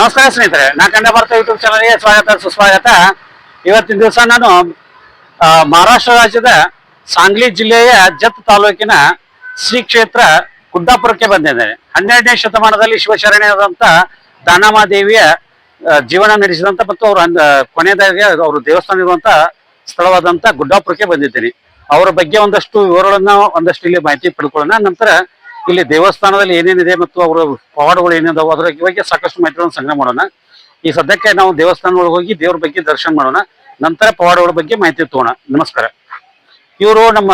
ನಮಸ್ಕಾರ ಸ್ನೇಹಿತರೆ, ನಾ ಕಂಡ ಭಾರತ ಯೂಟ್ಯೂಬ್ ಚಾನಲ್ಗೆ ಸ್ವಾಗತ, ಸುಸ್ವಾಗತ. ಇವತ್ತಿನ ದಿವಸ ನಾನು ಮಹಾರಾಷ್ಟ್ರ ರಾಜ್ಯದ ಸಾಂಗ್ಲಿ ಜಿಲ್ಲೆಯ ಜತ್ ತಾಲೂಕಿನ ಶ್ರೀ ಕ್ಷೇತ್ರ ಗುಡ್ಡಾಪುರಕ್ಕೆ ಬಂದಿದ್ದೇನೆ. ಹನ್ನೆರಡನೇ ಶತಮಾನದಲ್ಲಿ ಶಿವಶರಣೆಯಾದಂಥ ದಾನಮಾದೇವಿಯ ಜೀವನ ನಡೆಸಿದಂತ ಮತ್ತು ಅವರು ಕೊನೆಯದಾಗಿ ಅವರು ದೇವಸ್ಥಾನ ಇರುವಂತ ಸ್ಥಳವಾದಂತ ಗುಡ್ಡಾಪುರಕ್ಕೆ ಬಂದಿದ್ದೀನಿ. ಅವರ ಬಗ್ಗೆ ಒಂದಷ್ಟು ವಿವರಗಳನ್ನು ಒಂದಷ್ಟು ಇಲ್ಲಿ ಮಾಹಿತಿ ಪಡ್ಕೊಳ್ಳೋಣ. ನಂತರ ಇಲ್ಲಿ ದೇವಸ್ಥಾನದಲ್ಲಿ ಏನೇನಿದೆ ಮತ್ತು ಅವರ ಪವಾಡಗಳು ಏನೇನಿದಾವೆ, ಅದರ ಬಗ್ಗೆ ಸಾಕಷ್ಟು ಮಾಹಿತಿಗಳನ್ನು ಸಂಗ್ರಹ ಮಾಡೋಣ. ಈ ಸದ್ಯಕ್ಕೆ ನಾವು ದೇವಸ್ಥಾನ ಹೋಗಿ ದೇವ್ರ ಬಗ್ಗೆ ದರ್ಶನ ಮಾಡೋಣ. ನಂತರ ಪವಾಡಗಳ ಬಗ್ಗೆ ಮಾಹಿತಿ ತಗೋಣ ನಮಸ್ಕಾರ. ಇವರು ನಮ್ಮ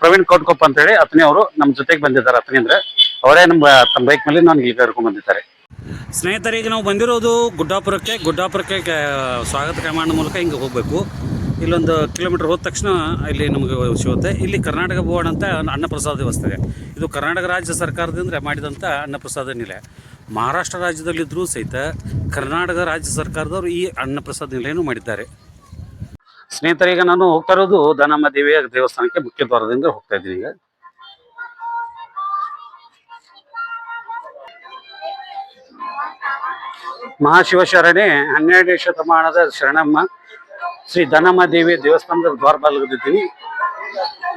ಪ್ರವೀಣ್ ಕೌಟ್ಕೊಪ್ಪ ಅಂತ ಹೇಳಿ ಅತನೇ ಅವರು ನಮ್ಮ ಜೊತೆಗೆ ಬಂದಿದ್ದಾರೆ. ಅತನಿ ಅಂದ್ರೆ ಅವರೇ ನಮ್ಮ ತಮ್ಮ ಬೈಕ್ ಮೇಲೆ ನಾನು ಈಗ ಕರ್ಕೊಂಡ್ ಬಂದಿದ್ದಾರೆ. ಸ್ನೇಹಿತರಿಗೆ ನಾವು ಬಂದಿರೋದು ಗುಡ್ಡಾಪುರಕ್ಕೆ. ಗುಡ್ಡಾಪುರಕ್ಕೆ ಸ್ವಾಗತ ಕಮಾಂಡ್ ಮೂಲಕ ಹಿಂಗೆ ಹೋಗಬೇಕು. ಇಲ್ಲೊಂದು ಕಿಲೋಮೀಟರ್ ಹೋದ ತಕ್ಷಣ ಇಲ್ಲಿ ನಮಗೆ ಸಿಗುತ್ತೆ. ಇಲ್ಲಿ ಕರ್ನಾಟಕ ಬೋರ್ಡ್ ಅಂತ ಅನ್ನಪ್ರಸಾದ ವ್ಯವಸ್ಥೆ ಇದೆ. ಇದು ಕರ್ನಾಟಕ ರಾಜ್ಯ ಸರ್ಕಾರದಿಂದ ಮಾಡಿದಂಥ ಅನ್ನಪ್ರಸಾದ ನಿಲಯ. ಮಹಾರಾಷ್ಟ್ರ ರಾಜ್ಯದಲ್ಲಿದ್ದರೂ ಸಹಿತ ಕರ್ನಾಟಕ ರಾಜ್ಯ ಸರ್ಕಾರದವರು ಈ ಅನ್ನಪ್ರಸಾದ ನಿಲಯನೂ ಮಾಡಿದ್ದಾರೆ. ಸ್ನೇಹಿತರೀಗ ನಾನು ಹೋಗ್ತಾ ಇರೋದು ದಾನಮ್ಮ ದೇವಿಯ ದೇವಸ್ಥಾನಕ್ಕೆ ಮುಖ್ಯ ದ್ವಾರದಿಂದ ಹೋಗ್ತಾ ಇದ್ದೀನಿ ಈಗ. ಮಹಾಶಿವಶರಣೆ ಹನ್ನೆರಡನೇ ಶತಮಾನದ ಶರಣಮ್ಮ ಶ್ರೀ ಧನಮ್ಮ ದೇವಿ ದೇವಸ್ಥಾನದ ದ್ವಾರ ಬಾಗಿಲಿದ್ದೀನಿ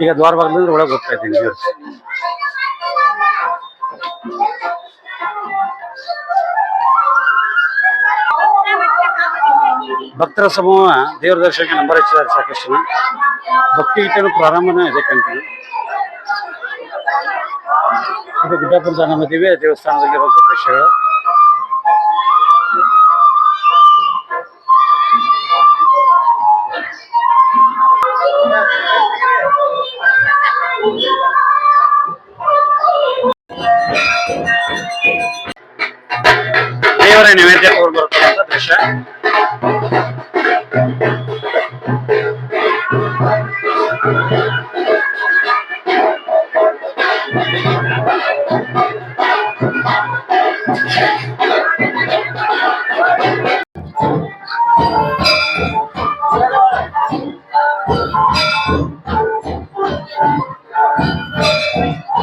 ಈಗ ದ್ವಾರ ಬಾಗಿಲಿಂದ ಒಳಗೆ ಹೋಗ್ತಾ ಇದ್ದೀನಿ. ಭಕ್ತರ ಸಮೂಹ ದೇವರ ದರ್ಶನಕ್ಕೆ ನಂಬರ್ ಹೆಚ್ಚಿದ್ದಾರೆ ಸಾಕಷ್ಟು ಭಕ್ತಿ ಗೀತೆಗಳು ಪ್ರಾರಂಭನೇ ಇದೆ ಕಂಟಿನ್ಯೂ ಇದು ಗುಡ್ಡಪ್ಪನ ದಾನಮ್ಮ ದೇವಿ ದೇವಸ್ಥಾನದಲ್ಲಿರುವಂಥ ದೃಶ್ಯಗಳು. ನೈವೇದ್ಯ ತಗೊಂಡು ಬರ್ತಕ್ಕಂಥ ದೃಶ್ಯ.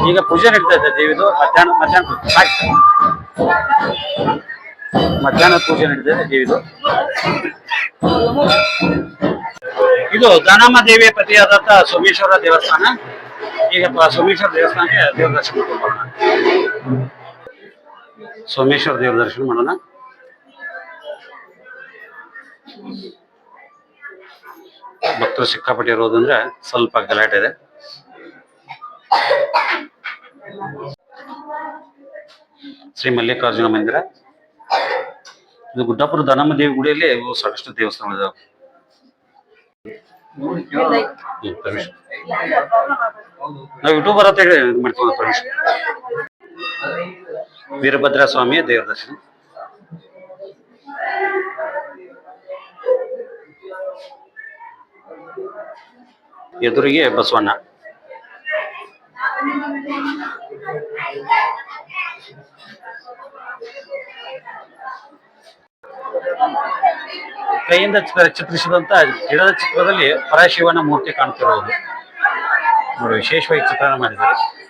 ಈಗ ಪೂಜೆ ನಡೀತಾ ಇದೆ ದೇವಿದು. ಮಧ್ಯಾಹ್ನ ಮಧ್ಯಾಹ್ನ ಮಧ್ಯಾಹ್ನ ಪೂಜೆ ನಡೆದಿದೆ ದೇವಿದು ಇದು? ದಾನಮ್ಮ ದೇವಿಯ ಪತಿಯಾದಂತ ಸೋಮೇಶ್ವರ ದೇವಸ್ಥಾನ. ಈಗ ಸೋಮೇಶ್ವರ ದೇವಸ್ಥಾನಕ್ಕೆ ದೇವ್ರ ದರ್ಶನ ಮಾಡ್ಕೊಂಡು ಸೋಮೇಶ್ವರ ದೇವ್ರ ದರ್ಶನ ಮಾಡೋಣ. ಭಕ್ತರು ಸಿಕ್ಕಾಪಟ್ಟೆ ಇರೋದಂದ್ರೆ ಸ್ವಲ್ಪ ಗಲಾಟೆ ಇದೆ. ಶ್ರೀ ಮಲ್ಲಿಕಾರ್ಜುನ ಮಂದಿರ. ಇದು ಗುಡ್ಡಾಪುರ ದಾನಮ್ಮ ದೇವಿ ಗುಡಿಯಲ್ಲಿ ಇವು ಸಾಕಷ್ಟು ದೇವಸ್ಥಾನಗಳಿದಾವೆ ನಾವು ಯೂಟ್ಯೂಬರ್ ಅಂತ ಹೇಳಿ ಮಾಡ್ತೀವಿ ವೀರಭದ್ರ ಸ್ವಾಮಿಯ ದೇವರ ದರ್ಶನ. ಎದುರಿಗೆ ಬಸವಣ್ಣ. ಕೈಯಿಂದ ಚಿತ್ರ- ಚಿತ್ರಿಸಿದಂತ ಗಿಡದ ಚಿತ್ರದಲ್ಲಿ ಪರಶಿವನ ಮೂರ್ತಿ ಕಾಣ್ತಿರೋದು. ನೋಡಿ, ವಿಶೇಷವಾಗಿ ಚಿತ್ರಣ ಮಾಡಿದ್ದಾರೆ.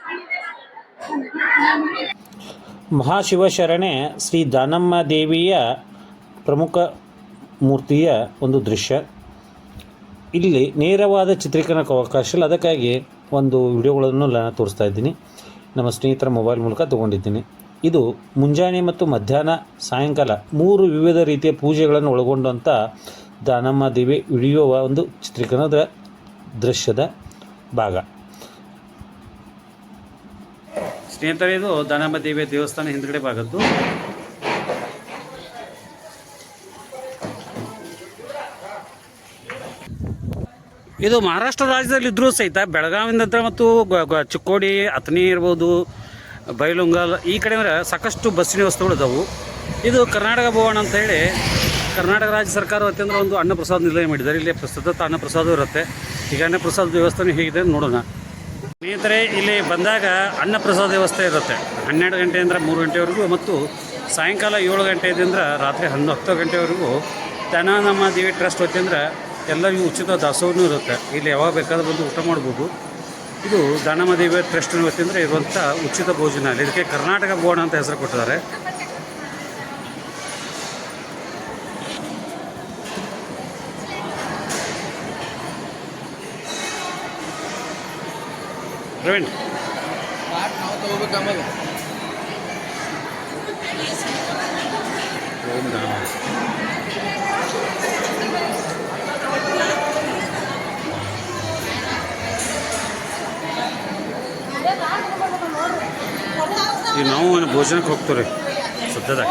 ಮಹಾಶಿವಶರಣೆ ಶ್ರೀ ದಾನಮ್ಮ ದೇವಿಯ ಪ್ರಮುಖ ಮೂರ್ತಿಯ ಒಂದು ದೃಶ್ಯ. ಇಲ್ಲಿ ನೇರವಾದ ಚಿತ್ರೀಕರಣಕ್ಕೆ ಅವಕಾಶ ಇಲ್ಲ. ಅದಕ್ಕಾಗಿ ಒಂದು ವಿಡಿಯೋಗಳನ್ನು ನಾನು ತೋರಿಸ್ತಾ ಇದ್ದೀನಿ. ನಮ್ಮ ಸ್ನೇಹಿತರ ಮೊಬೈಲ್ ಮೂಲಕ ತೊಗೊಂಡಿದ್ದೀನಿ. ಇದು ಮುಂಜಾನೆ ಮತ್ತು ಮಧ್ಯಾಹ್ನ ಸಾಯಂಕಾಲ ಮೂರು ವಿವಿಧ ರೀತಿಯ ಪೂಜೆಗಳನ್ನು ಒಳಗೊಂಡಂಥ ದಾನಮ್ಮ ದೇವಿ ವಿಡಿಯೋವ ಒಂದು ಚಿತ್ರೀಕರಣದ ದೃಶ್ಯದ ಭಾಗ. ಸ್ನೇಹಿತರೆ, ಇದು ದಾನಮ್ಮ ದೇವಿಯ ದೇವಸ್ಥಾನ ಹಿಂದ್ಗಡೆ ಭಾಗದ್ದು. ಇದು ಮಹಾರಾಷ್ಟ್ರ ರಾಜ್ಯದಲ್ಲಿ ಇದ್ರೂ ಸಹಿತ ಬೆಳಗಾವಿಯಿಂದ ಹತ್ರ ಮತ್ತು ಚಿಕ್ಕೋಡಿ, ಅಥಣಿ ಇರ್ಬೋದು ಬೈಲುಂಗಲ್ ಈ ಕಡೆ ಅಂದ್ರೆ ಸಾಕಷ್ಟು ಬಸ್ಸಿನ ವ್ಯವಸ್ಥೆಗಳು ಇದಾವೆ. ಇದು ಕರ್ನಾಟಕ ಭವನ ಅಂತ ಹೇಳಿ ಕರ್ನಾಟಕ ರಾಜ್ಯ ಸರ್ಕಾರ ವತಿಯಿಂದ ಒಂದು ಅನ್ನಪ್ರಸಾದ ನಿಲಯ ಮಾಡಿದ್ದಾರೆ. ಇಲ್ಲಿ ಸತತ ಅನ್ನಪ್ರಸಾದ ಇರುತ್ತೆ. ಈಗ ಅನ್ನಪ್ರಸಾದ ವ್ಯವಸ್ಥೆ ಹೇಗಿದೆ ನೋಡೋಣ. ಸ್ನೇಹಿತರೆ, ಇಲ್ಲಿ ಬಂದಾಗ ಅನ್ನಪ್ರಸಾದ ವ್ಯವಸ್ಥೆ ಇರುತ್ತೆ. ಹನ್ನೆರಡು ಗಂಟೆಯಿಂದ ಮೂರು ಗಂಟೆವರೆಗೂ ಮತ್ತು ಸಾಯಂಕಾಲ ಏಳು ಗಂಟೆಯಿಂದ ರಾತ್ರಿ ಹನ್ನೊಂದು, ಹತ್ತು ಗಂಟೆವರೆಗೂ ನಮ್ಮ ದೇವಿ ಟ್ರಸ್ಟ್ ವತಿಯಿಂದ ಎಲ್ಲರಿಗೂ ಉಚಿತ ದಾಸೋಹನೂ ಇರುತ್ತೆ. ಇಲ್ಲಿ ಯಾವಾಗ ಬೇಕಾದ್ರೂ ಬಂದು ಊಟ ಮಾಡ್ಬೋದು. ಇದು ದಾನಮದೇವಿಯ ಟ್ರಸ್ಟ್ ಅಂದರೆ ಇರುವಂಥ ಉಚಿತ ಭೋಜನ ಇದಕ್ಕೆ ಕರ್ನಾಟಕ ಭವನ ಅಂತ ಹೆಸರು ಕೊಟ್ಟಿದ್ದಾರೆ. ಪ್ರವೀಣ್. ಓಂ ನಾವು ಭೋಜನಕ್ಕೆ ಹೋಗ್ತೀವಿ ರೀ ಸದ್ಯದಾಗ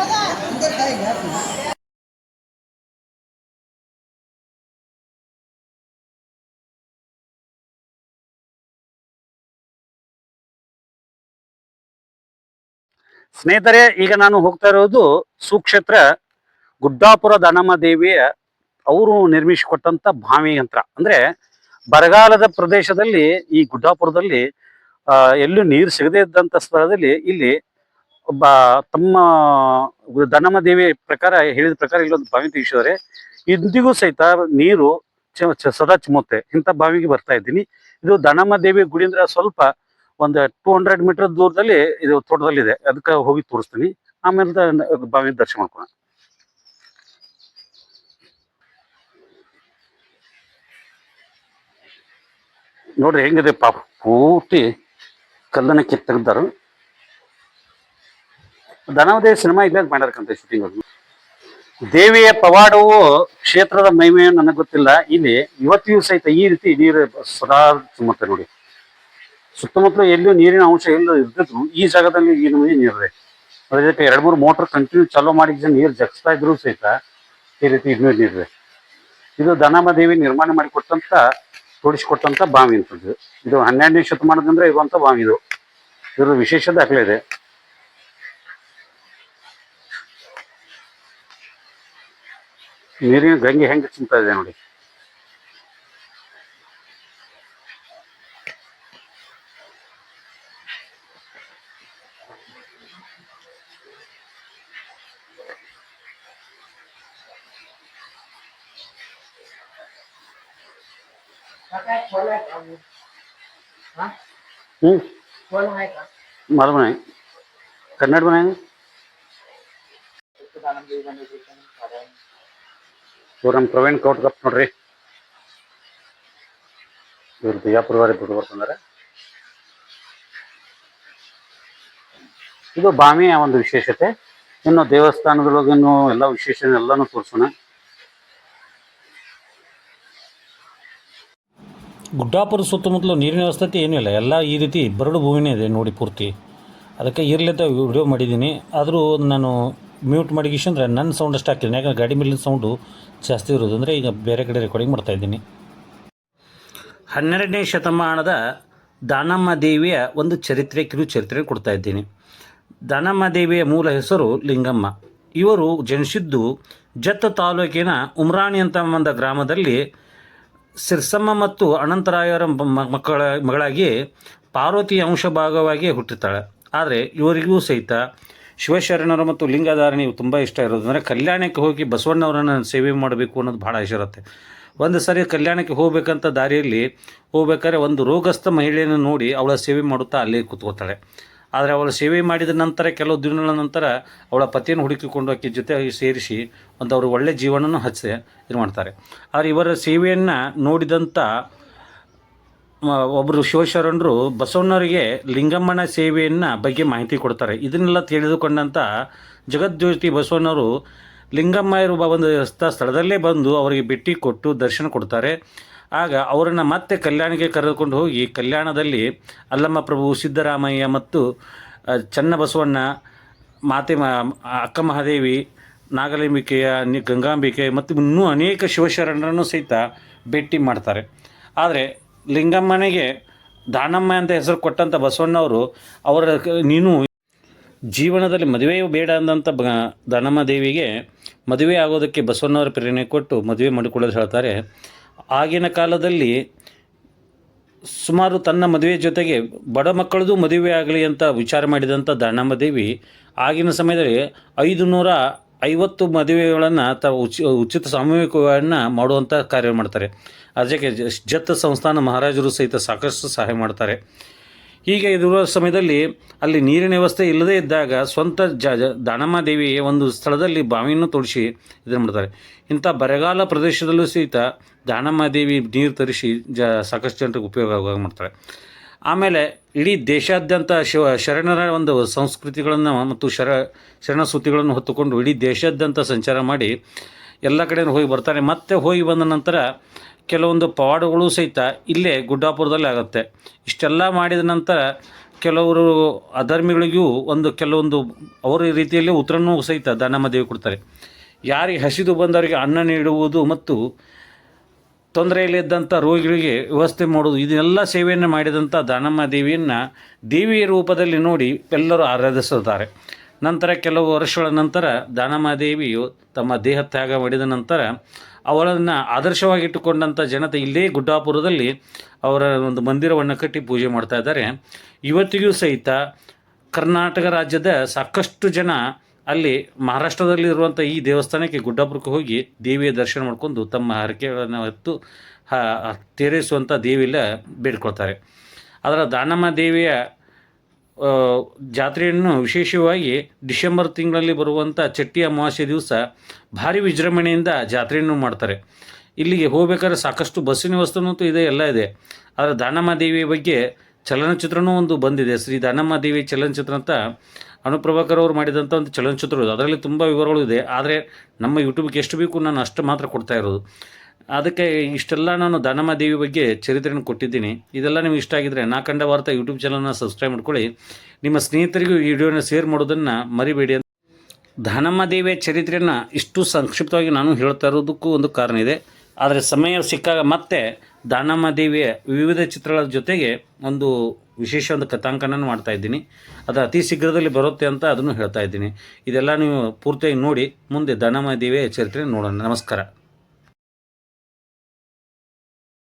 ಸ್ನೇಹಿತರೆ, ಈಗ ನಾನು ಹೋಗ್ತಾ ಇರೋದು ಸುಕ್ಷೇತ್ರ ಗುಡ್ಡಾಪುರ ದಾನಮ್ಮ ದೇವಿಯ ಅವರು ನಿರ್ಮಿಸಿಕೊಟ್ಟಂತ ಭಾವಿ ಯಂತ್ರ. ಅಂದ್ರೆ ಬರಗಾಲದ ಪ್ರದೇಶದಲ್ಲಿ ಈ ಗುಡ್ಡಾಪುರದಲ್ಲಿ ಎಲ್ಲೂ ನೀರು ಸಿಗದೇ ಇದ್ದಂತ ಸ್ಥಳದಲ್ಲಿ ಇಲ್ಲಿ ಒಬ್ಬ ತಮ್ಮ ದನಮ ದೇವಿ ಪ್ರಕಾರ ಹೇಳಿದ ಪ್ರಕಾರ ಇಲ್ಲೊಂದು ಬಾವಿ ತೆಗಿಸಿದ್ದಾರೆ ಇಂದಿಗೂ ಸಹಿತ ನೀರು ಸದಾ ಚಿಮ್ಮುತ್ತೆ ಇಂಥ ಬಾವಿಗೆ ಬರ್ತಾ ಇದ್ದೀನಿ. ಇದು ದನಮ್ಮ ದೇವಿ ಗುಡಿಯಿಂದ ಸ್ವಲ್ಪ ಒಂದು ಟೂ ಹಂಡ್ರೆಡ್ ಮೀಟರ್ ದೂರದಲ್ಲಿ ಇದು ತೋಟದಲ್ಲಿದೆ. ಅದಕ್ಕೆ ಹೋಗಿ ತೋರಿಸ್ತೀನಿ. ಆಮೇಲೆ ಬಾವಿ ದರ್ಶನ ಮಾಡ್ಕೋಣ ನೋಡ್ರಿ ಹೆಂಗಿದೆ ಪಾಪ ಪೂರ್ತಿ ಕಲ್ಲನ್ನ ಕಿತ್ತಗದಾರು ಧನವದೇವಿ ಸಿನಿಮಾ ಇಲ್ಲ ಮಾಡಿರ್ಕಂತ ಶೂಟಿಂಗ್ ಅದು. ದೇವಿಯ ಪವಾಡವು ಕ್ಷೇತ್ರದ ಮಹಿಮೆ ನನಗೆ ಗೊತ್ತಿಲ್ಲ. ಇಲ್ಲಿ ಇವತ್ತಿಗೂ ಸಹಿತ ಈ ರೀತಿ ನೀರು ಸದಾ ತುಂಬುತ್ತೆ ನೋಡಿ. ಸುತ್ತಮುತ್ತಲು ಎಲ್ಲೂ ನೀರಿನ ಅಂಶ ಎಲ್ಲೂ ಇರ್ತಿದ್ರು ಈ ಜಾಗದಲ್ಲಿ ಈ ನಮಗೆ ನೀರಿದೆ ಎರಡು ಮೂರು ಮೋಟರ್ ಕಂಟಿನ್ಯೂ ಚಾಲೂ ಮಾಡಿ ನೀರು ಜಗಿಸ್ತಾ ಇದ್ರು ಸಹಿತ ಈ ರೀತಿ ಇನ್ನೂ ನೀರಿದೆ ಇದು. ದನಮ ದೇವಿ ನಿರ್ಮಾಣ ಮಾಡಿಕೊಟ್ಟಂತ ತೋಡಿಸಿಕೊಟ್ಟಂತ ಬಾವಿ ಅಂತದ್ದು. ಇದು ಹನ್ನೆರಡನೇ ಶತಮಾನದಂದ್ರೆ ಇರುವಂತ ಬಾವಿ ಇದು. ಇದ್ರ ವಿಶೇಷ ದಾಖಲೆ ಇದೆ. ನೀರಿನ ಗಂಗೆ ಹೆಂಗೆ ಚಿಂತಾ ಇದೆ ನೋಡಿ हम्म फोन आहे का मालूम नाही कन्नड पण आहे ಇವ್ರು ನಮ್ಮ ಪ್ರವೀಣ್ ಕೌಟ್ ಕಪ್ ನೋಡ್ರಿ. ಇವ್ರು ಬಿಜಾಪುರದವರೇ ದುಡ್ಡು ಬರ್ತಂದ್ರೆ ಇದು ಬಾಮಿಯ ಒಂದು ವಿಶೇಷತೆ. ಇನ್ನು ದೇವಸ್ಥಾನದೊಳಗಿನ್ನು ಎಲ್ಲ ವಿಶೇಷ ಎಲ್ಲಾನು ತೋರಿಸೋಣ. ಗುಡ್ಡಾಪುರ ಸುತ್ತಮುತ್ತಲು ನೀರಿನ ವ್ಯವಸ್ಥೆ ಏನೂ ಇಲ್ಲ. ಎಲ್ಲ ಈ ರೀತಿ ಬರಡು ಭೂಮಿನೇ ಇದೆ ನೋಡಿ ಪೂರ್ತಿ. ಅದಕ್ಕೆ ಇರಲಿ ಅಂತ ವಿಡಿಯೋ ಮಾಡಿದ್ದೀನಿ. ಆದರೂ ನಾನು ಮ್ಯೂಟ್ ಮಾಡಿಗಿಶಂದ್ರೆ ನನ್ನ ಸೌಂಡ್ ಅಷ್ಟು ಹಾಕಿದ್ದೀನಿ ಯಾಕಂದ್ರೆ ಗಾಡಿ ಮೇಲಿನ ಸೌಂಡು ಜಾಸ್ತಿ ಇರೋದು ಅಂದರೆ ಈಗ ಬೇರೆ ಕಡೆ ರೆಕಾರ್ಡಿಂಗ್ ಮಾಡ್ತಾ ಇದ್ದೀನಿ. ಹನ್ನೆರಡನೇ ಶತಮಾನದ ದಾನಮ್ಮ ದೇವಿಯ ಒಂದು ಚರಿತ್ರೆ, ಕಿರು ಚರಿತ್ರೆ ಕೊಡ್ತಾ ಇದ್ದೀನಿ. ದಾನಮ್ಮ ದೇವಿಯ ಮೂಲ ಹೆಸರು ಲಿಂಗಮ್ಮ. ಇವರು ಜನಿಸಿದ್ದು ಜತ್ತ ತಾಲೂಕಿನ ಉಮ್ರಾಣಿ ಅಂತ ಒಂದು ಗ್ರಾಮದಲ್ಲಿ ಸಿರ್ಸಮ್ಮ ಮತ್ತು ಅನಂತರಾಯರ ಮಕ್ಕಳ, ಮಗಳಾಗಿ ಪಾರ್ವತಿ ಅಂಶ ಭಾಗವಾಗಿ ಹುಟ್ಟುತ್ತಾಳೆ ಆದರೆ ಇವರಿಗೂ ಸಹಿತ ಶಿವಶರಣರು ಮತ್ತು ಲಿಂಗಧಾರಣಿ ತುಂಬ ಇಷ್ಟ ಇರೋದು. ಅಂದರೆ ಕಲ್ಯಾಣಕ್ಕೆ ಹೋಗಿ ಬಸವಣ್ಣವರನ್ನು ಸೇವೆ ಮಾಡಬೇಕು ಅನ್ನೋದು ಭಾಳ ಇಷ್ಟ ಇರುತ್ತೆ. ಒಂದು ಸರಿ ಕಲ್ಯಾಣಕ್ಕೆ ಹೋಗ್ಬೇಕಂತ ದಾರಿಯಲ್ಲಿ ಹೋಗ್ಬೇಕಾದ್ರೆ ಒಂದು ರೋಗಸ್ಥ ಮಹಿಳೆಯನ್ನು ನೋಡಿ ಅವಳ ಸೇವೆ ಮಾಡುತ್ತಾ ಅಲ್ಲೇ ಕೂತ್ಕೋತಾಳೆ ಆದರೆ ಅವಳ ಸೇವೆ ಮಾಡಿದ ನಂತರ, ಕೆಲವು ದಿನಗಳ ನಂತರ ಅವಳ ಪತಿಯನ್ನು ಹುಡುಕಿಕೊಂಡು ಆಕೆ ಜೊತೆ ಸೇರಿಸಿ ಒಂದು ಅವರು ಒಳ್ಳೆಯ ಜೀವನನೂ ಹಚ್ಚಿ ಇದು ಮಾಡ್ತಾರೆ. ಆದರೆ ಇವರ ಸೇವೆಯನ್ನು ನೋಡಿದಂಥ ಒಬ್ಬರು ಶಿವಶರಣರು ಬಸವಣ್ಣರಿಗೆ ಲಿಂಗಮ್ಮನ ಸೇವೆಯನ್ನು ಬಗ್ಗೆ ಮಾಹಿತಿ ಕೊಡ್ತಾರೆ. ಇದನ್ನೆಲ್ಲ ತಿಳಿದುಕೊಂಡಂಥ ಜಗದ್ಜ್ಯೋತಿ ಬಸವಣ್ಣವರು ಲಿಂಗಮ್ಮ ಇರುವ ಒಂದು ಸ್ಥ- ಸ್ಥಳದಲ್ಲೇ ಬಂದು ಅವರಿಗೆ ಭೇಟಿ ಕೊಟ್ಟು ದರ್ಶನ ಕೊಡ್ತಾರೆ. ಆಗ ಅವರನ್ನು ಮತ್ತೆ ಕಲ್ಯಾಣಕ್ಕೆ ಕರೆದುಕೊಂಡು ಹೋಗಿ ಕಲ್ಯಾಣದಲ್ಲಿ ಅಲ್ಲಮ್ಮ ಪ್ರಭು, ಸಿದ್ದರಾಮಯ್ಯ ಮತ್ತು ಚನ್ನಬಸವಣ್ಣ, ಮಾತೆ ಅಕ್ಕ ಮಹಾದೇವಿ, ನಾಗಲಿಂಬಿಕೆಯ, ಗಂಗಾಂಬಿಕೆ ಮತ್ತು ಇನ್ನೂ ಅನೇಕ ಶಿವಶರಣರನ್ನು ಸಹಿತ ಭೇಟಿ ಮಾಡ್ತಾರೆ. ಆದರೆ ಲಿಂಗಮ್ಮನಿಗೆ ದಾನಮ್ಮ ಅಂತ ಹೆಸರು ಕೊಟ್ಟಂಥ ಬಸವಣ್ಣವರು, ಅವರ ನೀನು ಜೀವನದಲ್ಲಿ ಮದುವೆಯೂ ಬೇಡ ಅಂದಂಥ ಬ, ದಾನಮ್ಮ ದೇವಿಗೆ ಮದುವೆ ಆಗೋದಕ್ಕೆ ಬಸವಣ್ಣವರ ಪ್ರೇರಣೆ ಕೊಟ್ಟು ಮದುವೆ ಮಾಡಿಕೊಳ್ಳೋದು ಹೇಳ್ತಾರೆ. ಆಗಿನ ಕಾಲದಲ್ಲಿ ಸುಮಾರು ತನ್ನ ಮದುವೆ ಜೊತೆಗೆ ಬಡ ಮಕ್ಕಳದು ಮದುವೆ ಆಗಲಿ ಅಂತ ವಿಚಾರ ಮಾಡಿದಂಥ ದಾನಮ್ಮ ದೇವಿ ಆಗಿನ ಸಮಯದಲ್ಲಿ ಐದು ನೂರ ಐವತ್ತು ಮದುವೆಗಳನ್ನು ತ ಉಚಿ, ಉಚಿತ ಸಾಮೂಹಿಕವನ್ನು ಮಾಡುವಂಥ ಕಾರ್ಯ ಮಾಡ್ತಾರೆ. ಅದಕ್ಕೆ ಜ- ಜತ್ತ ಸಂಸ್ಥಾನ ಮಹಾರಾಜರು ಸಹಿತ ಸಾಕಷ್ಟು ಸಹಾಯ ಮಾಡ್ತಾರೆ. ಹೀಗೆ ಇರುವ ಸಮಯದಲ್ಲಿ ಅಲ್ಲಿ ನೀರಿನ ವ್ಯವಸ್ಥೆ ಇಲ್ಲದೇ ಇದ್ದಾಗ ಸ್ವಂತ ಜ ದಾನಮ್ಮದೇವಿ ದಾನಮ್ಮ ದೇವಿ ಒಂದು ಸ್ಥಳದಲ್ಲಿ ಬಾವಿಯನ್ನು ತೋಡಿಸಿ ಇದನ್ನು ಮಾಡ್ತಾರೆ. ಇಂಥ ಬರಗಾಲ ಪ್ರದೇಶದಲ್ಲೂ ಸಹಿತ ದಾನಮ್ಮ ದೇವಿ ನೀರು ತರಿಸಿ ಜ, ಸಾಕಷ್ಟು ಜನರಿಗೆ ಉಪಯೋಗ ಮಾಡ್ತಾರೆ. ಆಮೇಲೆ ಇಡೀ ದೇಶಾದ್ಯಂತ ಶಿವ ಶರಣರ ಒಂದು ಸಂಸ್ಕೃತಿಗಳನ್ನು ಮತ್ತು ಶರ ಶರಣ ಸುದ್ದಿಗಳನ್ನು ಹೊತ್ತುಕೊಂಡು ಇಡೀ ದೇಶಾದ್ಯಂತ ಸಂಚಾರ ಮಾಡಿ ಎಲ್ಲ ಕಡೆ ಹೋಗಿ ಬರ್ತಾರೆ. ಮತ್ತೆ ಹೋಗಿ ಬಂದ ನಂತರ ಕೆಲವೊಂದು ಪವಾಡಗಳು ಸಹಿತ ಇಲ್ಲೇ ಗುಡ್ಡಾಪುರದಲ್ಲಿ ಆಗುತ್ತೆ. ಇಷ್ಟೆಲ್ಲ ಮಾಡಿದ ನಂತರ ಕೆಲವರು ಅಧರ್ಮಿಗಳಿಗೂ ಒಂದು ಕೆಲವೊಂದು ಅವರ ರೀತಿಯಲ್ಲಿ ಉತ್ತರನೂ ಸಹಿತ ದಾನಮ್ಮ ದೇವಿ ಕೊಡ್ತಾರೆ. ಯಾರಿಗೆ ಹಸಿದು ಬಂದವರಿಗೆ ಅನ್ನ ನೀಡುವುದು ಮತ್ತು ತೊಂದರೆಯಲ್ಲಿದ್ದಂಥ ರೋಗಿಗಳಿಗೆ ವ್ಯವಸ್ಥೆ ಮಾಡೋದು, ಇದನ್ನೆಲ್ಲ ಸೇವೆಯನ್ನು ಮಾಡಿದಂಥ ದಾನಮ್ಮ ದೇವಿಯನ್ನು ದೇವಿಯ ರೂಪದಲ್ಲಿ ನೋಡಿ ಎಲ್ಲರೂ ಆರಾಧಿಸುತ್ತಾರೆ. ನಂತರ ಕೆಲವು ವರ್ಷಗಳ ನಂತರ ದಾನಮ್ಮ ದೇವಿಯು ತಮ್ಮ ದೇಹ ತ್ಯಾಗ ಮಾಡಿದ ನಂತರ ಅವಳನ್ನು ಆದರ್ಶವಾಗಿಟ್ಟುಕೊಂಡಂಥ ಜನತೆ ಇಲ್ಲೇ ಗುಡ್ಡಾಪುರದಲ್ಲಿ ಅವರ ಒಂದು ಮಂದಿರವನ್ನು ಕಟ್ಟಿ ಪೂಜೆ ಮಾಡ್ತಾ ಇದ್ದಾರೆ. ಇವತ್ತಿಗೂ ಸಹಿತ ಕರ್ನಾಟಕ ರಾಜ್ಯದ ಸಾಕಷ್ಟು ಜನ ಅಲ್ಲಿ ಮಹಾರಾಷ್ಟ್ರದಲ್ಲಿರುವಂಥ ಈ ದೇವಸ್ಥಾನಕ್ಕೆ ಗುಡ್ಡಾಪುರಕ್ಕೆ ಹೋಗಿ ದೇವಿಯ ದರ್ಶನ ಮಾಡ್ಕೊಂಡು ತಮ್ಮ ಹರಕೆಗಳನ್ನು ಹೊತ್ತು ತೀರಿಸುವಂಥ ದೇವಿಯಲ್ಲ ಬೇಡ್ಕೊಳ್ತಾರೆ. ಅದರ ದಾನಮ್ಮ ದೇವಿಯ ಜಾತ್ರೆಯನ್ನು ವಿಶೇಷವಾಗಿ ಡಿಸೆಂಬರ್ ತಿಂಗಳಲ್ಲಿ ಬರುವಂಥ ಚಟ್ಟಿ ಅಮಾವಾಸ್ಯೆ ದಿವಸ ಭಾರಿ ವಿಜೃಂಭಣೆಯಿಂದ ಜಾತ್ರೆಯನ್ನು ಮಾಡ್ತಾರೆ. ಇಲ್ಲಿಗೆ ಹೋಗ್ಬೇಕಾದ್ರೆ ಸಾಕಷ್ಟು ಬಸ್ಸಿನ ವ್ಯವಸ್ಥೆನೂ ಅಂತೂ ಇದೆ, ಎಲ್ಲ ಇದೆ. ಆದರೆ ದಾನಮ್ಮ ದೇವಿಯ ಬಗ್ಗೆ ಚಲನಚಿತ್ರನೂ ಒಂದು ಬಂದಿದೆ. ಶ್ರೀ ದಾನಮ್ಮ ದೇವಿ ಚಲನಚಿತ್ರ ಅಂತ ಅನುಪ್ರಭಾಕರ್ ಅವರು ಮಾಡಿದಂಥ ಒಂದು ಚಲನಚಿತ್ರ ಇದೆ ಅದರಲ್ಲಿ ತುಂಬ ವಿವರಗಳು ಇದೆ. ಆದರೆ ನಮ್ಮ ಯೂಟ್ಯೂಬ್ಗೆ ಎಷ್ಟು ಬೇಕು ನಾನು ಅಷ್ಟು ಮಾತ್ರ ಕೊಡ್ತಾ ಇರೋದು. ಅದಕ್ಕೆ ಇಷ್ಟೆಲ್ಲ ನಾನು ದಾನಮ್ಮ ದೇವಿ ಬಗ್ಗೆ ಚರಿತ್ರೆಯನ್ನು ಕೊಟ್ಟಿದ್ದೀನಿ. ಇದೆಲ್ಲ ನಿಮ್ಗೆ ಇಷ್ಟ ಆಗಿದ್ರೆ ನಾ ಕಂಡ ವಾರ್ತಾ ಯೂಟ್ಯೂಬ್ ಚಾನಲ್ನ ಸಬ್ಸ್ಕ್ರೈಬ್ ಮಾಡ್ಕೊಳ್ಳಿ. ನಿಮ್ಮ ಸ್ನೇಹಿತರಿಗೂ ಈ ವಿಡಿಯೋನ ಶೇರ್ ಮಾಡೋದನ್ನು ಮರಿಬೇಡಿ ಅಂತ. ದಾನಮ್ಮ ದೇವಿಯ ಚರಿತ್ರೆಯನ್ನು ಇಷ್ಟು ಸಂಕ್ಷಿಪ್ತವಾಗಿ ನಾನು ಹೇಳ್ತಾ ಇರೋದಕ್ಕೂ ಒಂದು ಕಾರಣ ಇದೆ. ಆದರೆ ಸಮಯ ಸಿಕ್ಕಾಗ ಮತ್ತೆ ದಾನಮ್ಮ ದೇವಿಯ ವಿವಿಧ ಚಿತ್ರಗಳ ಜೊತೆಗೆ ಒಂದು ವಿಶೇಷ ಒಂದು ಕಥಾಂಕನ ಮಾಡ್ತಾ ಇದ್ದೀನಿ. ಅದು ಅತಿ ಶೀಘ್ರದಲ್ಲಿ ಬರುತ್ತೆ ಅಂತ ಅದನ್ನು ಹೇಳ್ತಾ ಇದ್ದೀನಿ. ಇದೆಲ್ಲ ನೀವು ಪೂರ್ತಿಯಾಗಿ ನೋಡಿ, ಮುಂದೆ ದಾನಮ್ಮ ದೇವಿಯ ಚರಿತ್ರೆ ನೋಡೋಣ. ನಮಸ್ಕಾರ.